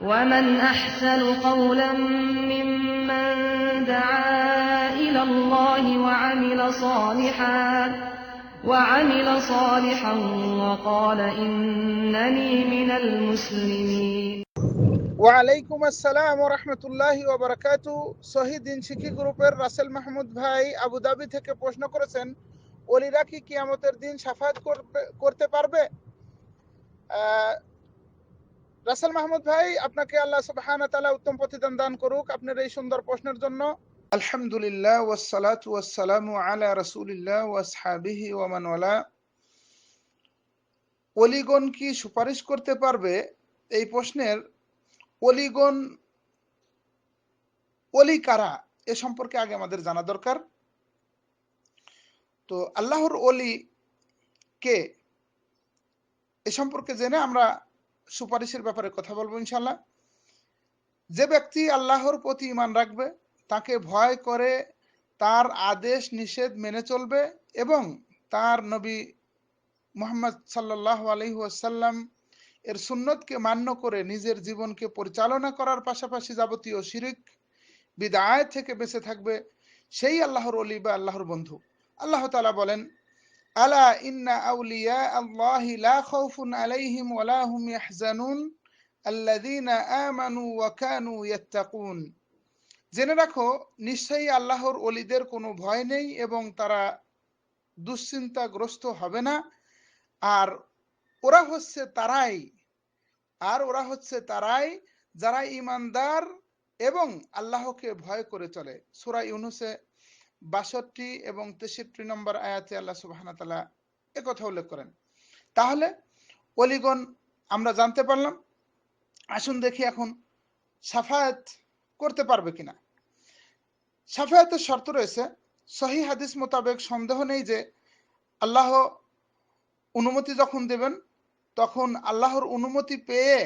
ومن أحسن قولا ممن دعا إلى الله وعمل صالحا وعمل صالحا وقال إنني من المسلمين ওয়ালাইকুম আসসালাম রহমতুল্লাহি ওবরাকাতু শহীদিন শিক্ষী গ্রুপের রাসেল মাহমুদ ভাই আবুধাবি থেকে প্রশ্ন করেছেন অলিরা কি কিয়ামতের দিন সাফায়াত করবে- করতে পারবে আহ, রাসেল মাহমুদ ভাই, আপনাকে আল্লাহ সুবহানাহু ওয়া তাআলা উত্তম প্রতিদান দান করুক আপনার এই সুন্দর প্রশ্নের জন্য। আলহামদুলিল্লাহ ওয়াসসালামু আলা অলিগণ কি সুপারিশ করতে পারবে এই প্রশ্নের? অলিগণ অলি কারা এ সম্পর্কে আগে আমাদের জানা দরকার। তো আল্লাহর অলি কে? এ সম্পর্কে জেনে আমরা সুপারিশের ব্যাপারে কথা বলব ইনশাল্লাহ যে ব্যক্তি আল্লাহর প্রতি ইমান রাখবে, তাকে ভয় করে তার আদেশ নিষেধ মেনে চলবে এবং তার নবী মোহাম্মদ সাল্লাহ আলহিহাসাল্লাম এর সুন্নতকে মান্য করে নিজের জীবনকে পরিচালনা করার পাশাপাশি যাবতীয় শিরিক, বিদায় থেকে বেঁচে থাকবে, সেই আল্লাহর অলি বা আল্লাহর বন্ধু। আল্লাহ তালা বলেন ইন্না আউলিয়া আল্লাহি লা খাউফুন আলাইহিম ওয়ালা হুম ইয়াহজানুন আল্লাযীনা আমানু ওয়া কানু ইয়াত্তাকুন। জেনে রাখো, নিশ্চয়ই আল্লাহর অলিদের কোনো ভয় নেই এবং তারা দুশ্চিন্তাগ্রস্ত হবে না। আর ওরা হচ্ছে তারাই, আর ওরা হচ্ছে তারাই যারা ইমানদার এবং আল্লাহকে ভয় করে চলে। সুরা ইউনুসে বাষট্টি এবং তেষট্টি নম্বর আয়াতে আল্লাহ সুবাহানা তালা কথা উল্লেখ করেন। তাহলে অলিগণ আমরা জানতে পারলাম, আসুন দেখি এখন সাফায়াত করতে পারবে কিনা। সাফায়াতের শর্ত রয়েছে সহি হাদিস মোতাবেক সন্দেহ নেই যে আল্লাহ অনুমতি যখন দেবেন, তখন আল্লাহর অনুমতি পেয়ে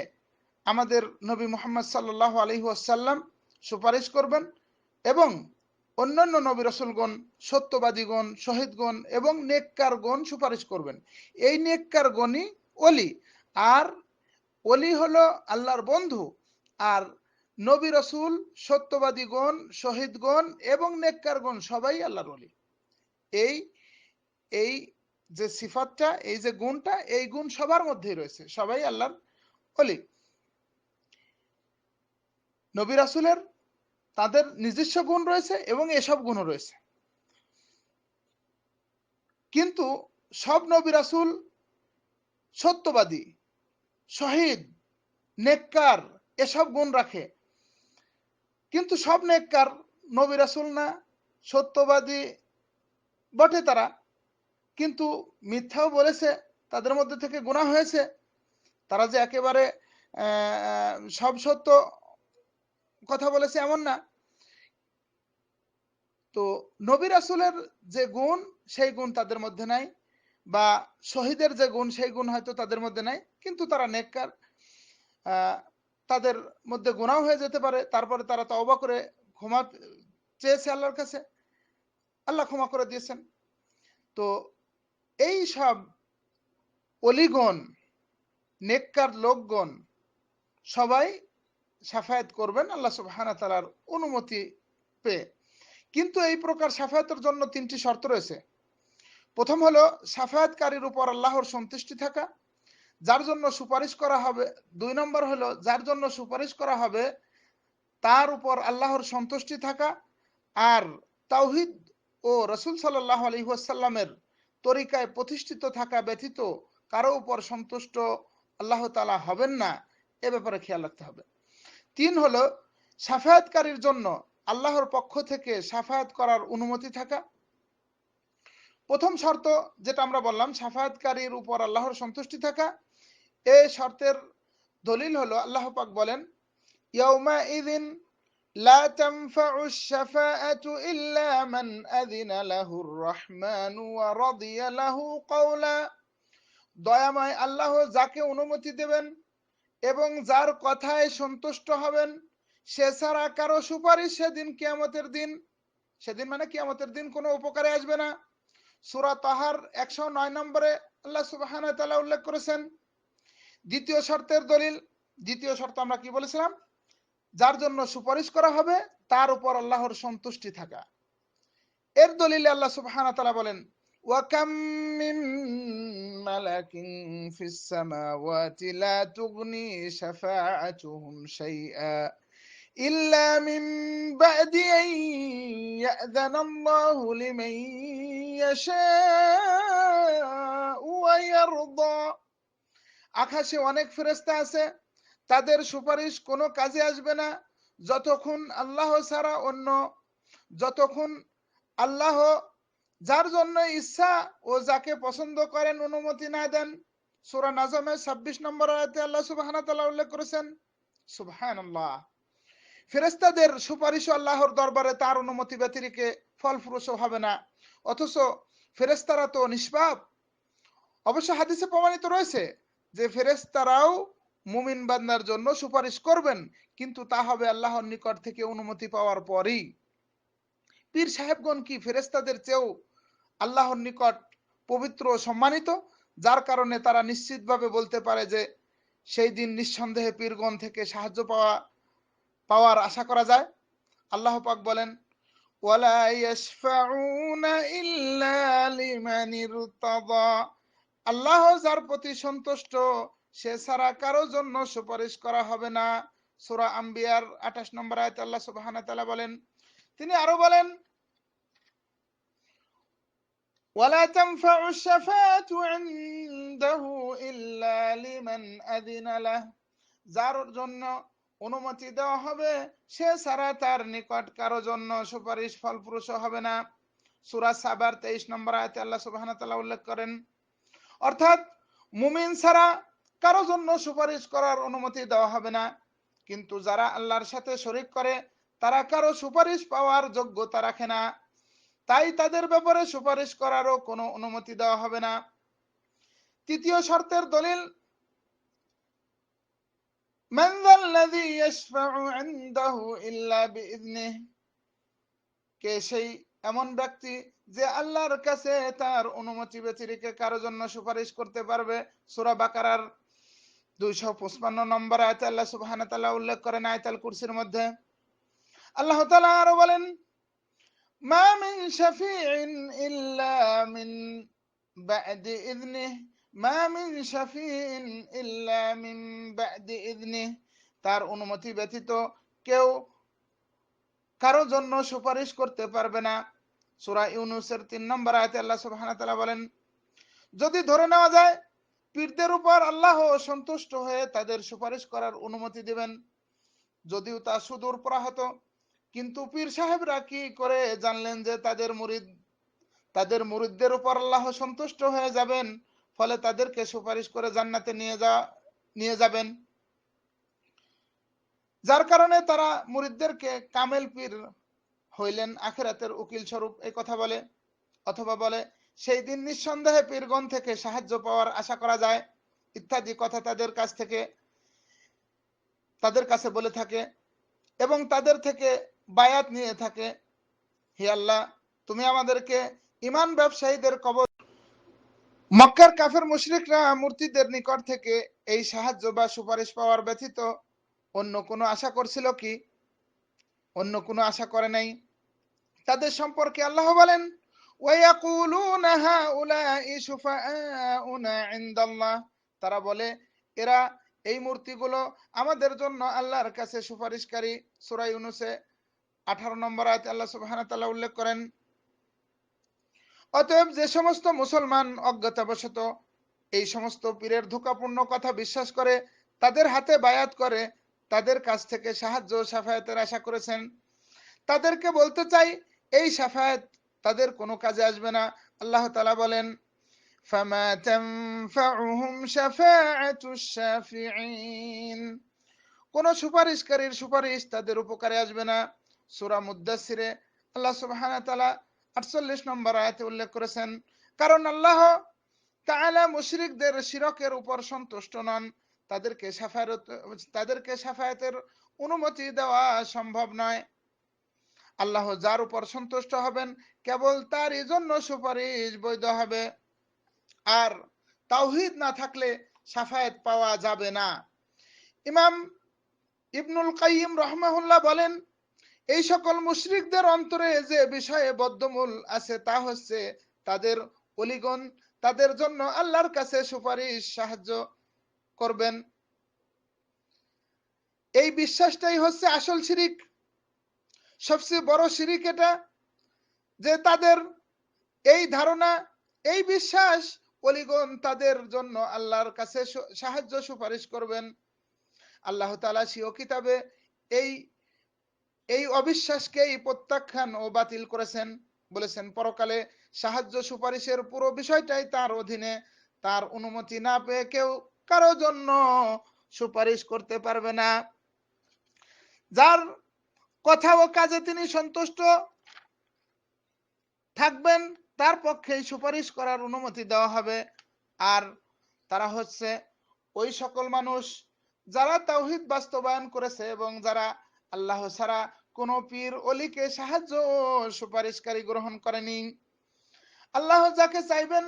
আমাদের নবী মোহাম্মদ সাল্লাহ আলহি আসাল্লাম সুপারিশ করবেন এবং অন্যান্য নবী রসুলগণ, সত্যবাদীগণ, শহীদগণ এবং নেককারগণ সুপারিশ করবেন। এই নেককারগণই অলি আর অলি হলো আল্লাহর বন্ধু। আর নবী রসুল, সত্যবাদীগণ, শহীদগণ এবং নেককারগণ সবাই আল্লাহর অলি এই এই যে সিফাতটা, এই যে গুণটা, এই গুণ সবার মধ্যেই রয়েছে। সবাই আল্লাহর অলি নবী রাসুলের তাদের নিজস্ব গুণ রয়েছে এবং এসব গুণও রয়েছে। কিন্তু সব নবী রাসুল সত্যবাদী, শহীদ, নেককার, এসব গুণ রাখে। কিন্তু সব নেককার নবী রাসুল না, সত্যবাদী বটে তারা। কিন্তু মিথ্যাও বলেছে, তাদের মধ্যে থেকে গুণা হয়েছে। তারা যে একেবারে সব সত্য কথা বলেছে এমন না। তো নবী রাসুলের যে গুণ, সেই গুণ তাদের মধ্যে নাই বা শহীদের যে গুণ, সেই গুণ হয়তো তাদের মধ্যে নাই, কিন্তু তারা নেককার। তাদের মধ্যে গুণাও হয়ে যেতে পারে, তারপরে তারা তো তওবা করে ক্ষমা চেয়েছে আল্লাহর কাছে। আল্লাহ ক্ষমা করে দিয়েছেন। তো এই সব অলিগণ, নেককার লোকগণ সবাই সাফায়াত করবেন আল্লাহ সুবহানা তালার অনুমতি পেয়ে। কিন্তু এই প্রকার সাফায়াতের জন্য তিনটি শর্ত রয়েছে। প্রথম হলো সাফায়াতকারীর উপর আল্লাহর সন্তুষ্টি থাকা, যার জন্য সুপারিশ করা হবে। দুই নম্বর হলো যার জন্য সুপারিশ করা হবে, তার উপর আল্লাহর সন্তুষ্টি থাকা আর তাওহিদ ও রসুল সাল্লাহ আলহিহাসাল্লামের তরিকায় প্রতিষ্ঠিত থাকা ব্যতীত কারও উপর সন্তুষ্ট আল্লাহ তালা হবেন না। এ ব্যাপারে খেয়াল রাখতে হবে। তিন হলো সাফায়াতকারীর জন্য আল্লাহর পক্ষ থেকে সাফায়াত করার অনুমতি থাকা প্রথম শর্ত যেটা আমরা বললাম সাফায়াতকারীর উপর আল্লাহর সন্তুষ্টি থাকা এই শর্তের দলিল হলো আল্লাহ পাক বলেন ইয়াউমা ইদিন لا تنفع الشفاعة إلا من أذن له الرحمن ورضي له قولا দয়াময় আল্লাহ যাকে অনুমতি দেবেন এবং যার কথায় সন্তুষ্ট হবেন, সে ছাড়া কারও সুপারিশ সেদিন কিয়ামতের দিন, সেদিন মানে কিয়ামতের দিন কোনো উপকারে আসবে না। সুরা তাহার একশো নয় নম্বরে আল্লাহ সুবাহ উল্লেখ করেছেন, দ্বিতীয় শর্তের দলিল, দ্বিতীয় শর্ত আমরা কি বলেছিলাম? যার জন্য সুপারিশ করা হবে, তার উপর আল্লাহর সন্তুষ্টি থাকা। এর দলিলে আল্লাহ সুবহানাহু ওয়া তাআলা বলেন ওয়াকাম মিন মালাকিন ফিস সামাওয়াতি লা তুগনি শাফাআতুহুম শাইআ ইল্লা মিন বাদি আন ইয়াযানা আল্লাহু লিমান ইয়াশাউ ওয়া ইয়ারদা আকাশে অনেক ফেরেশতা আছে, তাদের সুপারিশ কোনো কাজে আসবে না। যতক্ষণ আল্লাহ ছাড়া অন্য, যতক্ষণ আল্লাহ যার জন্য ইচ্ছা, ও যাকে পছন্দ করেন, অনুমতি না দেন। সূরা নাজমের 26 নম্বর আয়াতে আল্লাহ সুবহানাহু ওয়া তাআলা উল্লেখ করেছেন, সুবহানাল্লাহ। ফেরেশতাদের সুপারিশ আল্লাহর দরবারে তার অনুমতি ব্যতিরেকে ফলপ্রসূ হবে না। অথচ ফেরেশতারা তো নিষ্পাপ। অবশ্য হাদিসে প্রমাণিত রয়েছে যে ফেরেশতারাও মুমিন বান্দার জন্য সুপারিশ করবেন, কিন্তু তা হবে আল্লাহর নিকট থেকে অনুমতি পাওয়ার পরই। পীর সাহেবগণ কি ফেরেস্তাদের চেয়েও আল্লাহর নিকট পবিত্র ও সম্মানিত, যার কারণে তারা নিশ্চিতভাবে বলতে পারে যে সেই দিন নিঃসন্দেহে পীরগণ থেকে সাহায্য পাওয়া, পাওয়ার আশা করা যায়। আল্লাহ পাক বলেন, ওয়ালা ইয়াশফাউনা ইল্লা লিমান ইরতাদা আল্লাহ যার প্রতি সন্তুষ্ট, সে ছাড়া কারও জন্য সুপারিশ করা হবে না। সূরা আম্বিয়ার 28 নম্বর আয়াতে আল্লাহ সুবহানাহু ওয়া তাআলা বলেন, তিনি আরও বলেন ولا تنفع الشفاعة عنده إلا لمن أذن له যার জন্য অনুমতি দেওয়া হবে সে ছাড়া তার নিকট কারো জন্য সুপারিশ ফলপ্রসূ হবে না সূরা সাবার 23 নম্বর আয়াতে আল্লাহ সুবহানাহু ওয়া তাআলা উল্লেখ করেন অর্থাৎ মুমিন ছাড়া কারো জন্য সুপারিশ করার অনুমতি দেওয়া হবে না কিন্তু যারা আল্লাহর সাথে শরিক করে তারা কারো সুপারিশ পাওয়ার যোগ্যতা রাখে না তাই তাদের ব্যাপারে সুপারিশ করারও কোনো অনুমতি দেওয়া হবে না। তৃতীয় শর্তের দলিল কে সেই এমন ব্যক্তি যে আল্লাহর কাছে তার অনুমতি ব্যতিরিকে কারও জন্য সুপারিশ করতে পারবে? সুরা বাকারার দুইশ পঁচপান্ন নম্বর আয়তে আল্লাহ সুবাহ উল্লেখ করেন আয়তাল কুরসির মধ্যে। আল্লাহ তালা আরও বলেন মা মিন শাফিইন ইল্লা মিন বা'দি ইযনিহি মা মিন শাফিইন ইল্লা মিন বা'দি ইযনিহি তার অনুমতি ব্যতীত কেউ কারও জন্য সুপারিশ করতে পারবে না। সূরা ইউনূসের 3 নম্বর আয়াতে আল্লাহ সুবহানাহু বলেন, যদি ধরে নেওয়া যায় পীরদের উপর আল্লাহ সন্তুষ্ট হয়ে তাদের সুপারিশ করার অনুমতি দিবেন, যদিও তা সুদূর প্রাহত কিন্তু পীর সাহেবরা কি করে জানলেন যে তাদের মুরিদ, তাদের মুরিদদের উপর আল্লাহ সন্তুষ্ট হয়ে যাবেন, ফলে তাদেরকে সুপারিশ করে জান্নাতে নিয়ে যা, নিয়ে যাবেন? যার কারণে তারা মুরিদদেরকে কামেল পীর হইলেন, আখেরাতের উকিল স্বরূপ এই কথা বলে, অথবা বলে, সেই দিন নিঃসন্দেহে পীরগণ থেকে সাহায্য পাওয়ার আশা করা যায়, ইত্যাদি কথা তাদের কাছ থেকে, তাদের কাছে বলে থাকে, এবং তাদের থেকে বায়াত নিয়ে থাকে। হে আল্লাহ, তুমি আমাদেরকে ইমান ব্যবসায়ীদের কবর মক্কার কাফের মুশরিকরা মূর্তিদের নিকট থেকে এই সাহায্য বা সুপারিশ পাওয়ার ব্যতীত অন্য কোনো আশা করছিল কি? অন্য কোনো আশা করে নাই। তাদের সম্পর্কে আল্লাহ বলেন তারা বলে, এরা এই মূর্তিগুলো আমাদের জন্য আল্লাহর কাছে সুপারিশকারী সুরাই ইউনুসে 18 নম্বর আয়াতে আল্লাহ তাআলা উল্লেখ করেন, অতএব যে সমস্ত মুসলমান অজ্ঞতাবশত এই সমস্ত পীরের ধোকাপূর্ণ কথা বিশ্বাস করে, তাদের হাতে বায়াত করে, তাদের কাছ থেকে সাহায্য সাফায়াতের আশা করেছেন। তাদেরকে বলতে চাই, এই সাফায়াত তাদের কোনো কাজে আসবে না। আল্লাহ তাআলা বলেন কোন সুপারিশকারীর সুপারিশ তাদের উপকারে আসবে না। সূরা মুদ্দাসসিরে আল্লাহ ওয়া তাআলা 48 নম্বর আয়াতে উল্লেখ করেছেন, কারণ আল্লাহ তাআলা মুশরিকদের শিরকের উপর সন্তুষ্ট নন। তাদেরকে সাফায়াত, তাদেরকে সাফায়াতের অনুমতি দেওয়া সম্ভব নয়। আল্লাহ যার উপর সন্তুষ্ট হবেন, কেবল তারই জন্য সুপারিশ বৈধ হবে। আর তাওহিদ না থাকলে সাফায়াত পাওয়া যাবে না। ইমাম ইবনুল কাইম রহমাহুল্লাহ বলেন এই সকল মুশরিকদের অন্তরে যে বিষয়ে বদ্ধমূল আছে তা হচ্ছে তাদের অলিগণ, তাদের জন্য আল্লাহর কাছে সুপারিশ, সাহায্য করবেন। এই বিশ্বাসটাই হচ্ছে আসল শিরিক। সবচেয়ে বড় শিরিক এটা যে তাদের এই ধারণা, এই বিশ্বাস অলিগণ তাদের জন্য আল্লাহর কাছে সাহায্য সুপারিশ করবেন। আল্লাহ তালা সিও কিতাবে এই এই অবিশ্বাসকেই প্রত্যাখ্যান ও বাতিল করেছেন বলেছেন। পরকালে সাহায্য সুপারিশের পুরো বিষয়টাই তার অধীনে। তার অনুমতি না পেয়ে কেউ কারও জন্য সুপারিশ করতে পারবে না। যার কথা ও কাজে তিনি সন্তুষ্ট থাকবেন, তার পক্ষে সুপারিশ করার অনুমতি দেওয়া হবে। আর তারা হচ্ছে ওই সকল মানুষ যারা তাওহিদ বাস্তবায়ন করেছে এবং যারা আল্লাহ ছাড়া কোন পীর অলিকে সাহায্য সুপারিশকারী গ্রহণ করেনি। আল্লাহ যাকে চাইবেন,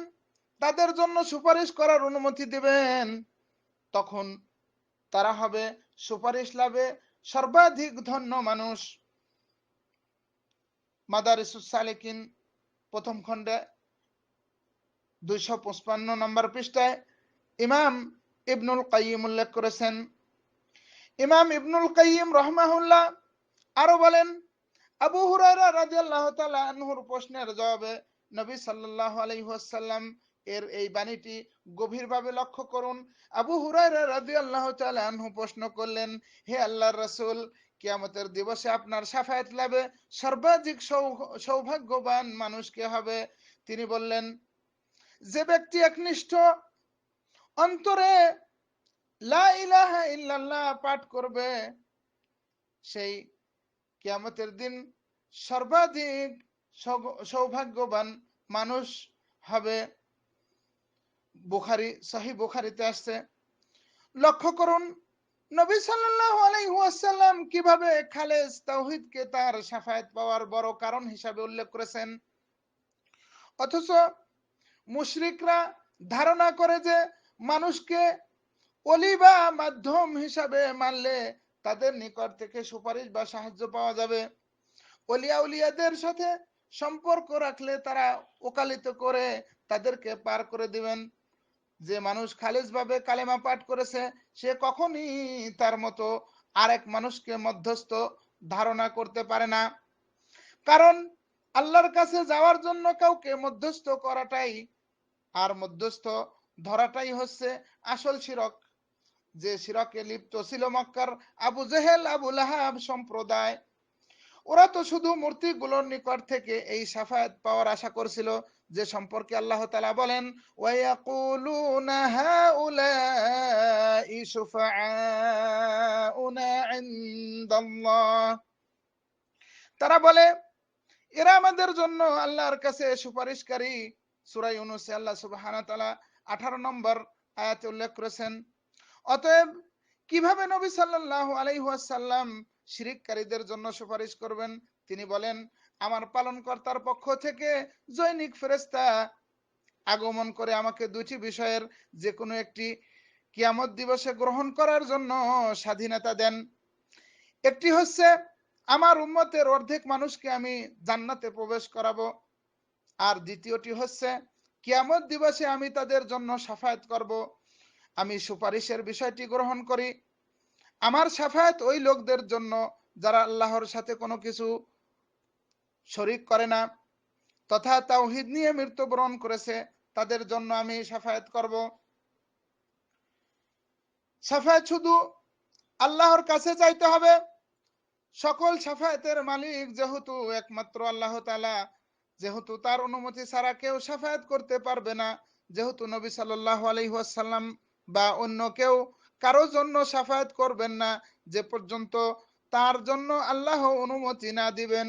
তাদের জন্য সুপারিশ করার অনুমতি দিবেন। তখন তারা হবে সুপারিশ লাভে সর্বাধিক ধন্য মানুষ। মাদারিসুস সালেকিন প্রথম খণ্ডে দুইশো পঁচপান্ন নম্বর পৃষ্ঠায় ইমাম ইবনুল কাইম উল্লেখ করেছেন। ইমাম ইবনুল কাইম রহমাহুল্লাহ আরও বলেন, আবু হুরায়রা রাদিয়াল্লাহু তাআলা আনহুর প্রশ্নের জবাবে নবী সাল্লাল্লাহু আলাইহি ওয়াসাল্লাম এর এই বাণীটি গভীরভাবে লক্ষ্য করুন। আবু হুরায়রা রাদিয়াল্লাহু তাআলা আনহু প্রশ্ন করলেন, হে আল্লাহর রাসূল, কিয়ামতের দিবসে আপনার সাফায়াত লাভে সর্বাধিক সৌভাগ্যবান মানুষ কে হবে? তিনি বললেন, যে ব্যক্তি একনিষ্ঠ অন্তরে লা ইলাহা ইল্লাল্লাহ পাঠ করবে, সেই কিয়ামতের দিন সর্বাধিক সৌভাগ্যবান মানুষ হবে। বুখারি সহি বুখারিতে আসছে। লক্ষ্য করুন, নবী ওয়াসাল্লাম কীভাবে খালেস তাওহীদকে তার শাফায়াত পাওয়ার বড় কারণ হিসাবে উল্লেখ করেছেন। অথচ মুশরিকরা ধারণা করে যে মানুষকে অলি বা মাধ্যম হিসাবে মানলে তাদের নিকট থেকে সুপারিশ বা সাহায্য পাওয়া যাবে। অলিয়া উলিয়াদের সাথে সম্পর্ক রাখলে তারা ওকালিত করে তাদেরকে পার করে দিবেন। যে মানুষ খালিজ ভাবে কালেমা পাঠ করেছে, সে কখনই তার মতো আরেক মানুষকে মধ্যস্থ ধারণা করতে পারে না। কারণ আল্লাহর কাছে যাওয়ার জন্য কাউকে মধ্যস্থ করাটাই আর মধ্যস্থ ধরাটাই হচ্ছে আসল শিরক। যে শিরকে লিপ্ত ছিল মক্কার আবু জেহেল, আবু লাহাব সম্প্রদায়। ওরা তো শুধু মূর্তিগুলোর নিকট থেকে এই সাফায়াত পাওয়ার আশা করছিল, যে সম্পর্কে আল্লাহ তালা বলেন তারা বলে, এরা আমাদের জন্য আল্লাহর কাছে সুপারিশকারী। সুরাই ইউনুসে আল্লাহ তাআলা 18 নম্বর আয়াতে উল্লেখ করেছেন অতএব কীভাবে নবী সাল্লাল্লাহু আলাইহি ওয়াসাল্লাম শিরিককারীদের জন্য সুপারিশ করবেন? তিনি বলেন, আমার পালনকর্তার পক্ষ থেকে জৈনিক ফেরেস্তা আগমন করে আমাকে দুটি বিষয়ের যে কোনো একটি কিয়ামত দিবসে গ্রহণ করার জন্য স্বাধীনতা দেন। একটি হচ্ছে, আমার উম্মতের অর্ধেক মানুষকে আমি জান্নাতে প্রবেশ করাবো। আর দ্বিতীয়টি হচ্ছে, কিয়ামত দিবসে আমি তাদের জন্য সাফায়াত করব। আমি সুপারিশের বিষয়টি গ্রহণ করি। আমার সাফায়াত ওই লোকদের জন্য যারা আল্লাহর সাথে কোনো কিছু শরিক করে না, তথা তাওহিদ নিয়ে মৃত্যুবরণ করেছে, তাদের জন্য আমি সাফায়াত করব। সাফায়াত শুধু আল্লাহর কাছে চাইতে হবে। সকল সাফায়াতের মালিক যেহেতু একমাত্র আল্লাহ তালা যেহেতু তার অনুমতি ছাড়া কেউ সাফায়াত করতে পারবে না, যেহেতু নবী সাল্লাহ আলহিহাসাল্লাম বা অন্য কেউ কারও জন্য সাফায়াত করবেন না, যে পর্যন্ত তার জন্য আল্লাহ অনুমতি না দিবেন।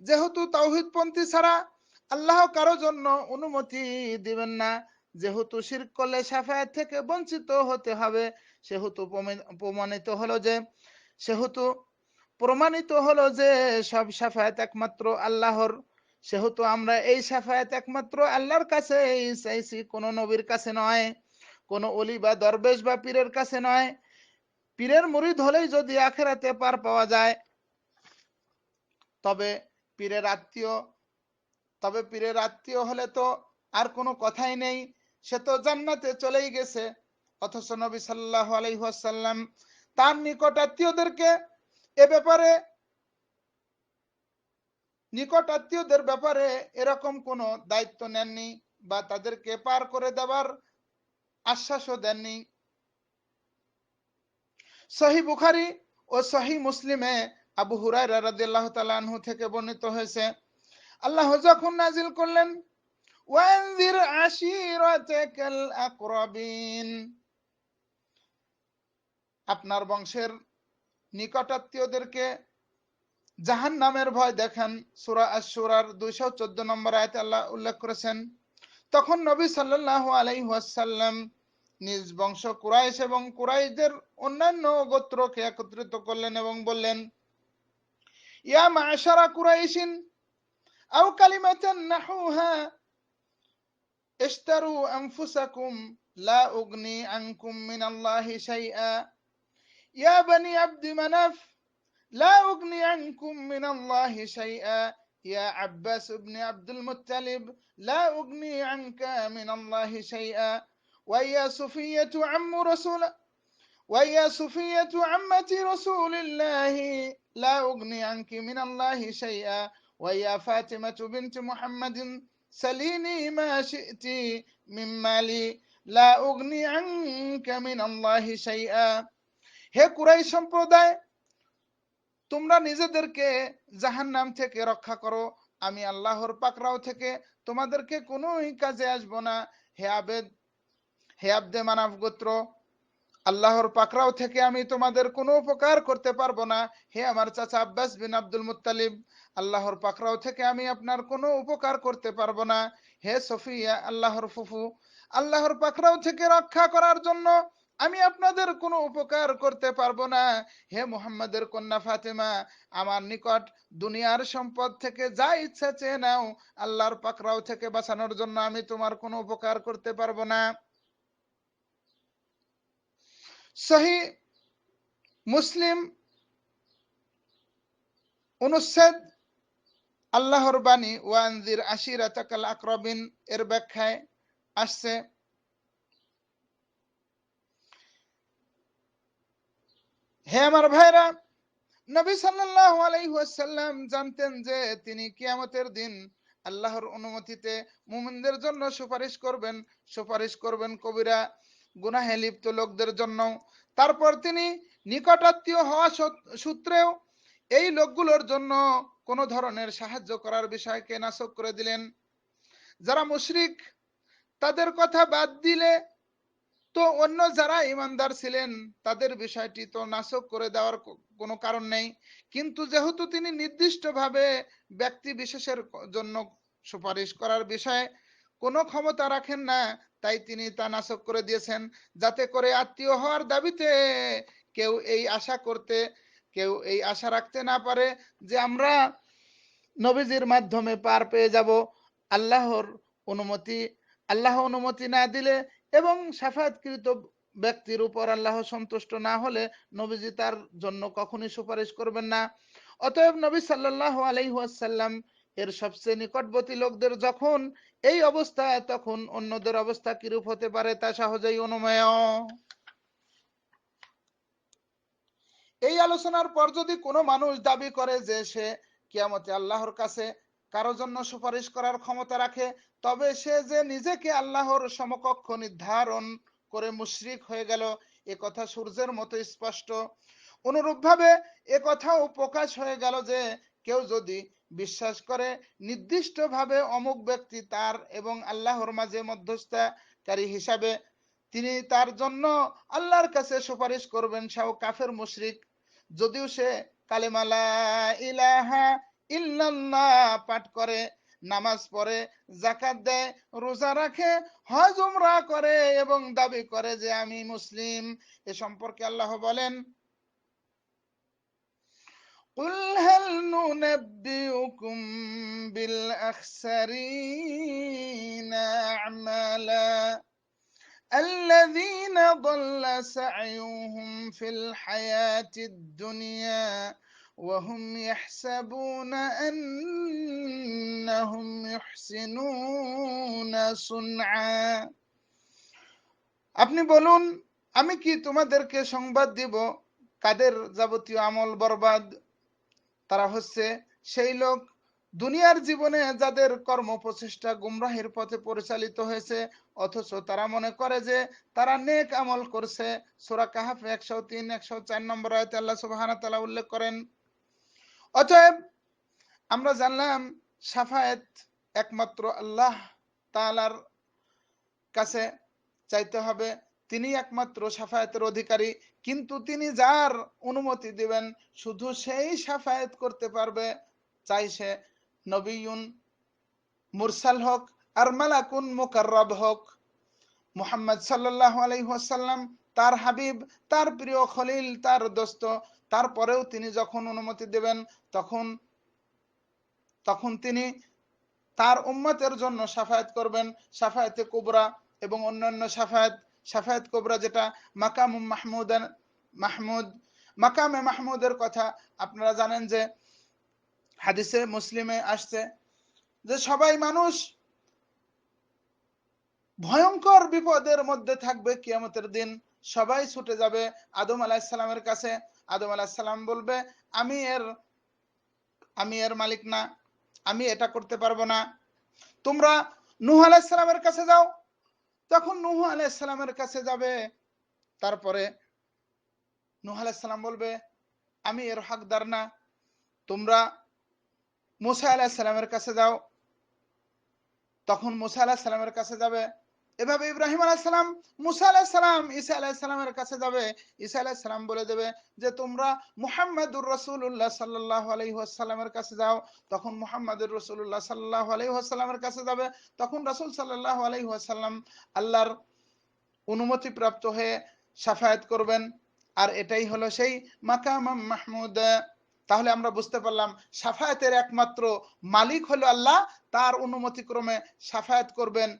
যেহেতু তাওহিদপন্থী ছাড়া আল্লাহ কারও জন্য অনুমতি দিবেন না, যেহেতু শির করলে সাফায়াত থেকে বঞ্চিত হতে হবে, সেহেতু প্রমাণিত হলো যে, সেহেতু প্রমাণিত হলো যে সব সাফায়াত একমাত্র আল্লাহর, সেহেতু আমরা এই সাফায়াত একমাত্র আল্লাহর কাছে চাইছি, কোনো নবীর কাছে নয়। কোনো অলি বা দরবেশ বা পীরের কাছে নয়। পীরের মুরিদ হলেই যদি আখেরাতে পার পাওয়া যায়, তবে পীরের আত্মীয়, তবে পীরের আত্মীয় হলে তো আর কোনো কথাই নেই। সে তো জান্নাতে চলেই গেছে। অথচ নবী সাল্লাহ আলাইহাসাল্লাম তার নিকট আত্মীয়দেরকে এ ব্যাপারে, নিকট আত্মীয়দের ব্যাপারে এরকম কোনো দায়িত্ব নেননি বা তাদেরকে পার করে দেওয়ার আশ্বাসও দেননি। সহি বুখারি ও সহি মুসলিমে আবু হুরায়রা রাদিয়াল্লাহু তাআলা থেকে বর্ণিত হয়েছে, আল্লাহ যখন নাজিল করলেন আপনার বংশের নিকটাত্মীয়দেরকে জাহান নামের ভয় দেখেন। সুরা আশুরার দুইশো চোদ্দ নম্বর আয়তে আল্লাহ উল্লেখ করেছেন তখন নবী সাল্লাল্লাহু আলাইহি ওয়াসাল্লাম নিজ বংশ কুরাইশ এবং কুরাইশদের অন্যান্য গোত্রকে একত্রিত করলেন এবং বললেন ইয়া মাশারা কুরাইশিন আও কালিমাতান নাহুহা اشتروا أنفسكم لا أغني عنكم من الله شيئا يا بني عبد مناف لا أغني عنكم من الله شيئا يا عباس بن عبد المطلب لا أغني عنك من الله شيئا ويا صفية عم رسول ويا صفية عمة رسول الله لا أغني عنك من الله شيئا ويا فاطمة بنت محمد سليني ما شئت من مالي لا أغني عنك من الله شيئا হে কুরাই সম্প্রদায় তোমরা নিজেদেরকে জাহান্নাম থেকে রক্ষা করো। আমি আল্লাহর পাকরাও থেকে তোমাদেরকে কোনোই কাজে আসব না। হে আবেদ, হে আব্দে মানব গোত্র, আল্লাহর পাকরাও থেকে আমি তোমাদের কোনো উপকার করতে পারব না। হে আমার চাচা আব্বাস বিন আব্দুল মুত্তালিব, আল্লাহর পাকরাও থেকে আমি আপনার কোনো উপকার করতে পারব না। হে সফিয়া, আল্লাহর ফুফু, আল্লাহর পাকরাও থেকে রক্ষা করার জন্য আমি আপনাদের কোনো উপকার করতে পারব না। হে মুহাম্মাদের কন্যা ফাতেমা, আমার নিকট দুনিয়ার সম্পদ থেকে যা ইচ্ছা চেয়ে নাও, আল্লাহর পাকরাও থেকে বাঁচানোর জন্য আমি তোমার কোনো উপকার করতে পারব না। সহি মুসলিম অনুচ্ছেদ আল্লাহর বাণী, ওয়ানজির আশির আশিরাতাকাল আকরবিন এর ব্যাখ্যায় আসছে। হে আমার ভাইরা, নবী সাল্লাল্লাহু আলাইহি ওয়াসাল্লাম জানতেন যে তিনি কিয়ামতের দিন আল্লাহর অনুমতিতে মুমিনদের জন্য সুপারিশ করবেন সুপারিশ করবেন কবিরা গুনাহে লিপ্ত লোকদের জন্য। তারপর তিনি নিকটাত্মীয় হওয়া সূত্রেও এই লোকগুলোর জন্য কোনো ধরনের সাহায্য করার বিষয়কে নাশক করে দিলেন। যারা মুশরিক, তাদের কথা বাদ দিলে তো অন্য যারা ইমানদার ছিলেন, তাদের বিষয়টি তো নাশক করে দেওয়ার কোনো কারণ নেই। কিন্তু যেহেতু তিনি নির্দিষ্টভাবে ব্যক্তি বিশেষের জন্য সুপারিশ করার বিষয়ে কোনো ক্ষমতা রাখেন না, তাই তিনি তা নাশক করে দিয়েছেন। যাতে করে আত্মীয় হওয়ার দাবিতে কেউ এই আশা করতে, কেউ এই আশা রাখতে না পারে যে আমরা নবীজির মাধ্যমে পার পেয়ে যাব। আল্লাহর অনুমতি, আল্লাহ অনুমতি না দিলে এবং সাফায়াতকৃত ব্যক্তির উপর আল্লাহ সন্তুষ্ট না হলে নবীজি তার জন্য কখনই সুপারিশ করবেন না। অতএব নবী সাল্লাল্লাহু আলাইহি ওয়াসাল্লাম এর সবচেয়ে নিকটবর্তী লোকদের যখন এই অবস্থা তখন অন্যদের অবস্থা কিরূপ হতে পারে তা সহজেই অনুমেয়। এই আলোচনার পর যদি কোনো মানুষ দাবি করে যে সে কিয়ামতে আল্লাহর কাছে কারও জন্য সুপারিশ করার ক্ষমতা রাখে, তবে সে যে নিজেকে আল্লাহর সমকক্ষ নির্ধারণ করে মুশরিক হয়ে গেল, এ কথা সূর্যের মতো স্পষ্ট। অনুরূপভাবে এ কথাও প্রকাশ হয়ে গেল যে, কেউ যদি বিশ্বাস করে, নির্দিষ্টভাবে অমুক ব্যক্তি তার এবং আল্লাহর মাঝে মধ্যস্থাকারী হিসাবে তিনি তার জন্য আল্লাহর কাছে সুপারিশ করবেন, সেও কাফের মুশরিক। যদিও সে কালেমালা ইলাহা ইল্লাল্লাহ পাঠ করে নামাজ পড়ে জাকাত দেয় রোজা রাখে হজ উমরা করে এবং দাবি করে যে আমি মুসলিম এ সম্পর্কে আল্লাহ বলেন قل هل ننبئكم بالأخسرين أعمالا الذين ضل سعيهم في الحياة الدنيا وهم يحسبون أنهم يحسنون صنعا আপনি বলুন আমি কি তোমাদেরকে সংবাদ দিব কাদের যাবতীয় আমল বরবাদ তারা হচ্ছে সেই লোক দুনিয়ার জীবনে যাদের কর্ম প্রচেষ্টা গুমরাহের পথে পরিচালিত হয়েছে অথচ তারা মনে করে যে তারা নেক আমল করছে সোরা কাহাফ একশো তিন একশো চার নম্বর আয়তে আল্লাহ সুবহানাহু ওয়া তাআলা উল্লেখ করেন অতএব আমরা জানলাম সাফায়েত একমাত্র আল্লাহ তাআলার কাছে চাইতে হবে। তিনি একমাত্র সাফায়েতের অধিকারী, কিন্তু তিনি যার অনুমতি দিবেন, শুধু সেই সাফায়েত করতে পারবে, চাই সে নবীন মুরসাল হোক আর মালাকুন মুকাররব হোক। মোহাম্মদ সাল্লাল্লাহু আলাইহি ওয়াসাল্লাম তার হাবিব, তার প্রিয় খলিল, তার দোস্ত। তারপরেও তিনি যখন অনুমতি দেবেন, তখন তখন তিনি তার উম্মতের জন্য সাফায়াত করবেন। সাফায়াতে কুবরা এবং অন্যান্য সাফায়াত সাফায়াত কুবরা যেটা মাকাম মাহমুদ মাহমুদ, মাকামে মাহমুদের কথা আপনারা জানেন যে হাদিসে, মুসলিমে আসছে যে সবাই মানুষ ভয়ঙ্কর বিপদের মধ্যে থাকবে কিয়ামতের দিন। সবাই ছুটে যাবে আদম আলাহিসাল্লামের কাছে। আদম আলাহিসাল্লাম বলবে, আমি এর আমি এর মালিক না, আমি এটা করতে পারব না। তোমরা নুহ আলাহিসাল্লামের কাছে যাও। তখন নুহ আলাইসাল্লামের কাছে যাবে। তারপরে নুহ আলাইসাল্লাম বলবে, আমি এর হকদার না। তোমরা মুসা আলাহিসাল্লামের কাছে যাও। তখন মুসা আলাহিসাল্লামের কাছে যাবে। এভাবে ইব্রাহিম আলাইসালাম মুসা আলাহিসাল্লাম ঈসা আলাহিসাল্লামের কাছে যাবে, ঈসা আলাহিসাল্লাম বলে দেবে যে, তোমরা মুহাম্মাদুর রসুল্লাহ সাল্লাহ আলহিহাসাল্লামের কাছে যাও। তখন মুহাম্মাদুর রসুল্লাহ সাল্লাহ আলহিহাসাল্লামের কাছে যাবে। তখন রসুল সাল্লাহ আলহিহাসাল্লাম আল্লাহর অনুমতি প্রাপ্ত হয়ে সাফায়াত করবেন। আর এটাই হলো সেই মাকাম মাহমুদ। তাহলে আমরা বুঝতে পারলাম, সাফায়াতের একমাত্র মালিক হলো আল্লাহ। তার অনুমতি ক্রমে সাফায়াত করবেন।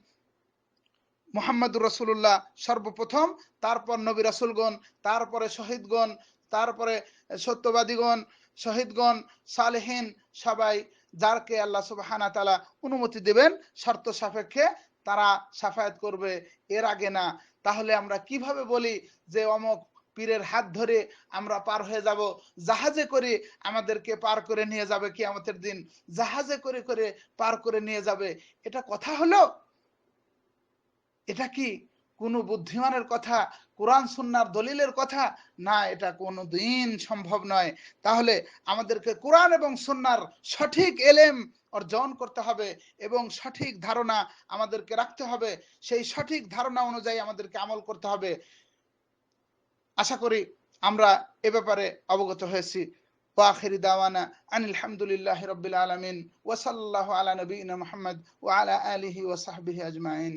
মোহাম্মদুর রসুল্লাহ সর্বপ্রথম, তারপর নবী রাসুলগণ, তারপরে শহীদগণ, তারপরে সত্যবাদীগণ, শহীদগণ, সালেহীন সবাই যারকে আল্লাহ সুবাহানা তালা অনুমতি দেবেন, শর্ত সাপেক্ষে তারা সাফায়াত করবে। এর আগে না। তাহলে আমরা কীভাবে বলি যে অমক পীরের হাত ধরে আমরা পার হয়ে যাব? জাহাজে করে আমাদেরকে পার করে নিয়ে যাবে কি আমাদের দিন। জাহাজে করে করে পার করে নিয়ে যাবে। এটা কথা হলো? এটা কি কোনো বুদ্ধিমানের কথা, কোরআন, সুন্নার দলিলের কথা? না, এটা কোনো দিন সম্ভব নয়। তাহলে আমাদেরকে কোরআন এবং সুন্নার সঠিক এলেম অর্জন করতে হবে এবং সঠিক ধারণা আমাদেরকে রাখতে হবে। সেই সঠিক ধারণা অনুযায়ী আমাদেরকে আমল করতে হবে। আশা করি আমরা এ ব্যাপারে অবগত হয়েছি। ওয়াখিরি দাওয়ানা আনিল হামদুলিল্লাহ রবিল আলমিন ওসল্লাহ আলা নবীন মোহাম্মদ ও আলা আলিহি ওসাহবিহি আজমাইন।